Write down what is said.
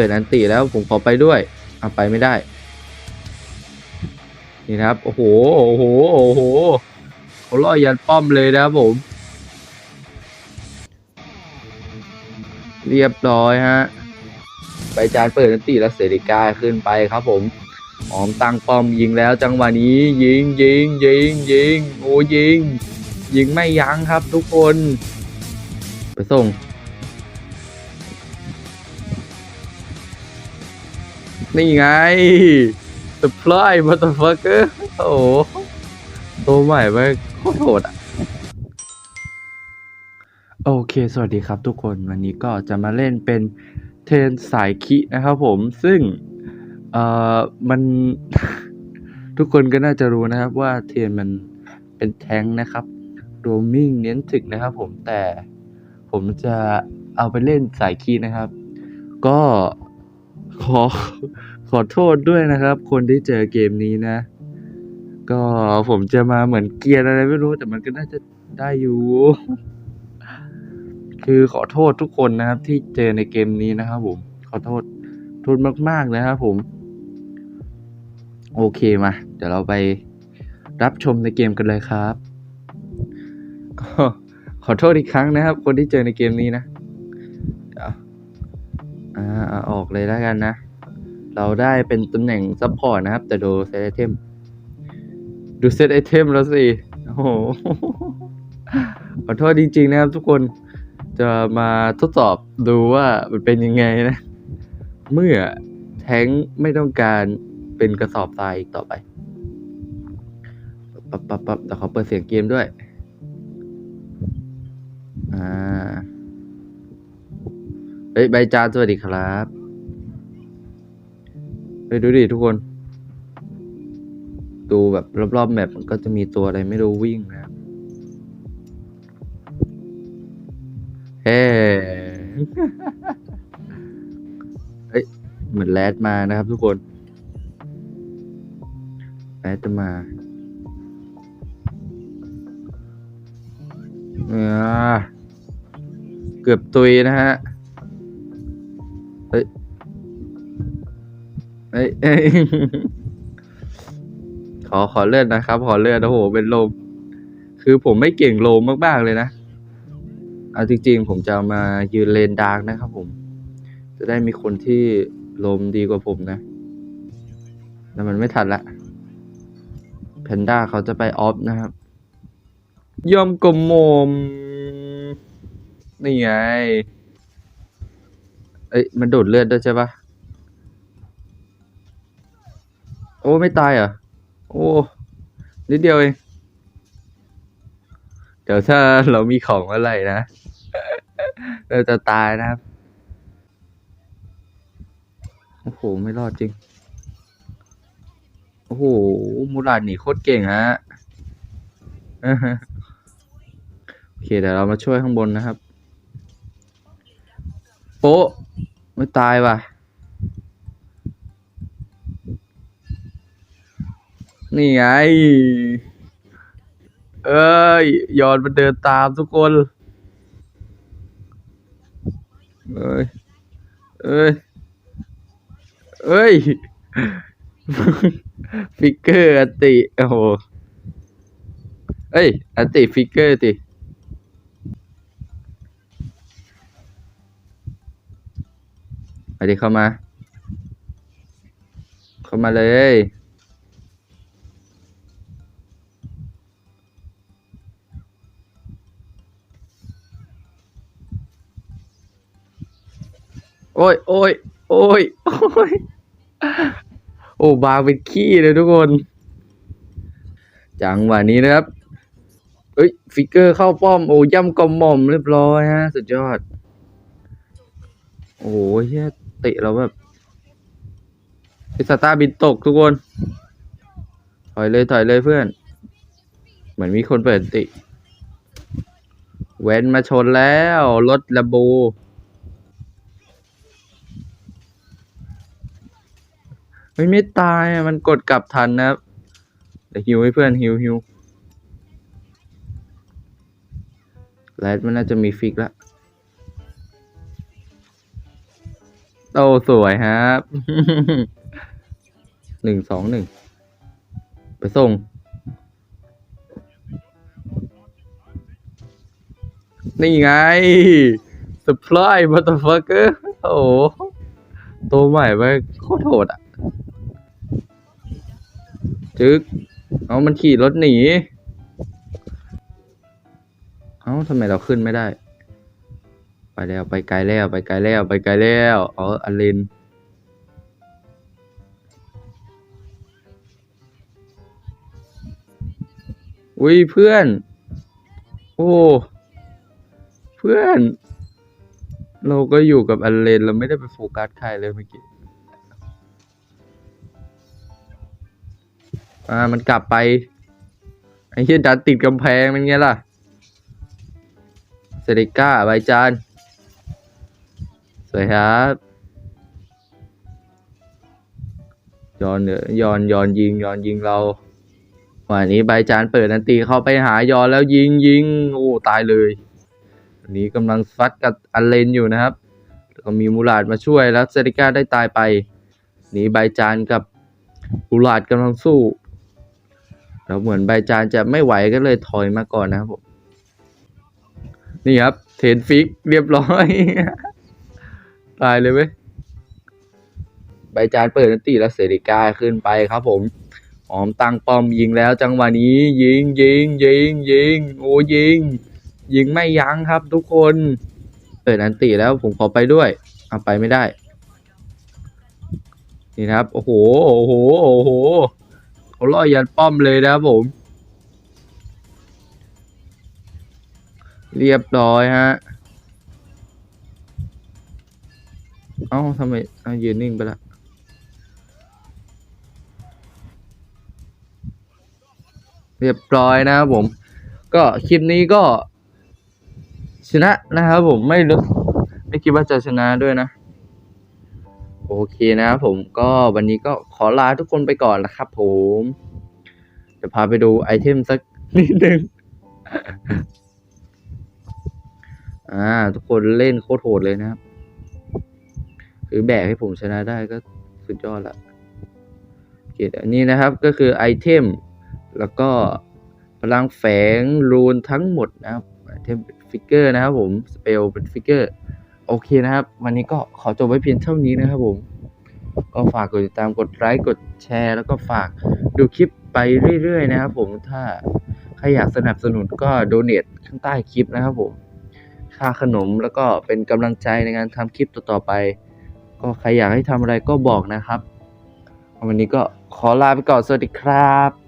เปิดอันติแล้วผมขอไปด้วยอะไปไม่ได้ นี่ครับ โอ้โห โอ้โห โอ้โหเขาล่อยันป้อมเลยนะครับผม เรียบร้อยฮะ ไปจานเปิดอันติแล้วเสริกาขึ้นไปครับผมออมตั้งป้อมยิงแล้วจังหวะนี้ ยิงยิงยิงยิงโอ้ยิง ยิงไม่ยั้งครับทุกคน ไปส่ง นี่ไง surprise motherfucker โอ้โหตัวใหม่ไปโคตรโหดอะ โอเค สวัสดีครับทุกคน วันนี้ก็จะมาเล่นเป็นเทนสายคินะครับผม ซึ่ง เอ่อ มัน ทุกคนก็น่าจะรู้นะครับว่าเทนมันเป็นแท้งนะครับโรมิ่งเน้นถึกนะครับผม แต่ผมจะเอาไปเล่นสายคีนะครับ ก็ ขอขอโทษด้วยนะครับ คนที่เจอเกมนี้นะ ก็ผมจะมาเหมือนเกียร์อะไรไม่รู้ แต่มันก็น่าจะได้อยู่ คือขอโทษทุกคนนะครับ ที่เจอในเกมนี้นะครับผม ขอโทษโทษมาก ๆ นะครับผม โอเคมา เดี๋ยวเราไปรับชมในเกมกันเลยครับ ก็ขอโทษอีกครั้งนะครับ คนที่เจอในเกมนี้นะ อ่าออกเลยแล้วกันนะ เราได้เป็นตำแหน่งซัพพอร์ตนะครับ แต่ดูเซตไอเทม ดูเซตไอเทมแล้วสิ โอ้โห ขอโทษจริงๆนะครับทุกคน จะมาทดสอบดูว่ามันเป็นยังไงนะ เมื่อแท้งไม่ต้องการเป็นกระสอบทรายอีกต่อไป ปั๊บปั๊บปั๊บแต่เขาเปิดเสียงเกมด้วย เฮ้ยใบจานสวัสดีครับไปดูดิทุกคน ดูแบบรอบๆแมปมันก็จะมีตัวอะไรไม่รู้วิ่งนะครับเฮ้เฮ้ยเหมือนแรดมานะครับทุกคนแรดจะมาเนี่ยเกือบตุยนะฮะ เฮ้ยเฮ้ยขอขอเลื่อนนะครับ ขอเลื่อนโอ้โห เป็นลม คือผมไม่เก่งโลมมากๆเลยนะเอาจริงๆ ผมจะมายืนเลนดาร์กนะครับผม จะได้มีคนที่ลมดีกว่าผมนะ แต่มันไม่ทันละแพนด้าเขาจะไปออฟนะครับ ยอมกลมมมนี่ไง เอ้ยมันดูดเลือดด้วยใช่ปะโอ้ไม่ตายเหรอโอ้นิดเดียวเองเดี๋ยวถ้าเรามีของอะไรนะเราจะตายนะครับโอ้โหไม่รอดจริงโอ้โหมูราดหนีโคตรเก่งฮะโอเคเดี๋ยวเรามาช่วยข้างบนนะครับ โป๊ะ ไม่ตายว่ะ นี่ไง เอ้ยยอนมันเดินตามทุกคนเอ้ย เอ้ย เอ้ย ฟิกเกอร์อันติ โอ้โห เอ้ยอันติฟิกเกอร์ติ ไปดิเข้ามา เข้ามาเลย โอ้ย โอ้ย โอ้ย โอ้ย โอ้บางเป็นขี้เลยทุกคน จังหวะนี้นะครับ เอ้ย ฟิกเกอร์เข้าป้อม โอ้ย่ำกอมหม่อมเรียบร้อยฮะ สุดยอด โอ้โหเฮีย เตะเราแบบพิซาต้าบินตกทุกคน ถอยเลยถอยเลยเพื่อน เหมือนมีคนเปิดติ เว้นมาชนแล้ว รถลาโบไม่ไม่ตายมันกดกลับทันนะครับเดี๋ยวฮิวให้เพื่อนฮิวฮิวแรดมันน่าจะมีฟิกแล้ว โอ้สวยครับหนึ่งสองหนึ่งไปส่ง นี่ไง supply motherfucker โอ้โหตัวใหม่ไปโคตรโหดอะ จึกเอามันขี่รถหนี เอ้าทำไมเราขึ้นไม่ได้ ไปแล้วไปไกลแล้วไปไกลแล้วไปไกลแล้วอ๋ออลินอุ้ยเพื่อน โอ้เพื่อน เราก็อยู่กับอันเลนเราไม่ได้ไปโฟกัสใครเลยเมื่อกี้อ่ามันกลับไป ไอ้เหี้ยดันติดกำแพงเป็นไงล่ะเซริก้าใบจาน สวยครับย้อนเนยอนย้อนยิงย้อนยิงเราวันนี้ใบจานเปิดนันตีเข้าไปหาย้อนแล้วยิงยิงโอ้ตายเลยวันนี้กำลังฟัดกับอันเลนอยู่นะครับก็มีมูลาดมาช่วยแล้วเซริก้าได้ตายไปนีใบจานกับมูลาดกำลังสู้แล้วเหมือนใบจานจะไม่ไหวก็เลยถอยมาก่อนนะครับผมนี่ครับเทนฟิกเรียบร้อย ตายเลยเว้ยใบจานเปิดนันตีแล้วเซริกาขึ้นไปครับผมหอมตั้งป้อมยิงแล้วจังหวะนี้ ยิงยิงยิงยิงโอ้ยิง ยิงไม่ยั้งครับทุกคนเปิดอันตีแล้วผมขอไปด้วยเอาไปไม่ได้ นี่ครับ โอ้โหโอ้โหโอ้โหเขาล่อยันป้อมเลยนะครับผม เรียบร้อยฮะ เอ้าทำไมเอายืนนิ่งไปละ เรียบร้อยนะครับผม ก็คลิปนี้ก็ ชนะนะครับผมไม่รู้ไม่คิดว่าจะชนะด้วยนะ โอเคนะครับผมก็วันนี้ก็ขอลาทุกคนไปก่อนนะครับผมจะพาไปดูไอเทมสักนิดนึงอ่า ทุกคนเล่นโคตรโหดเลยนะครับ คือแบกให้ผมชนะได้ก็สุดยอดละโอเคอันนี้นะครับก็คือไอเทม แล้วก็พลังแฝงรูนทั้งหมดนะครับไอเทมเป็นฟิกเกอร์นะครับผมสเปลเป็นฟิกเกอร์โอเคนะครับ วันนี้ก็ขอจบไว้เพียงเท่านี้นะครับผม ก็ฝากกดติดตามกดไลค์กดแชร์ แล้วก็ฝากดูคลิปไปเรื่อยๆนะครับผมถ้าใครอยากสนับสนุนก็โดเนทข้างใต้คลิปนะครับผมค่าขนมแล้วก็เป็นกำลังใจในการทำคลิปต่อๆไป ก็ใครอยากให้ทำอะไรก็บอกนะครับ วันนี้ก็ขอลาไปก่อนสวัสดีครับ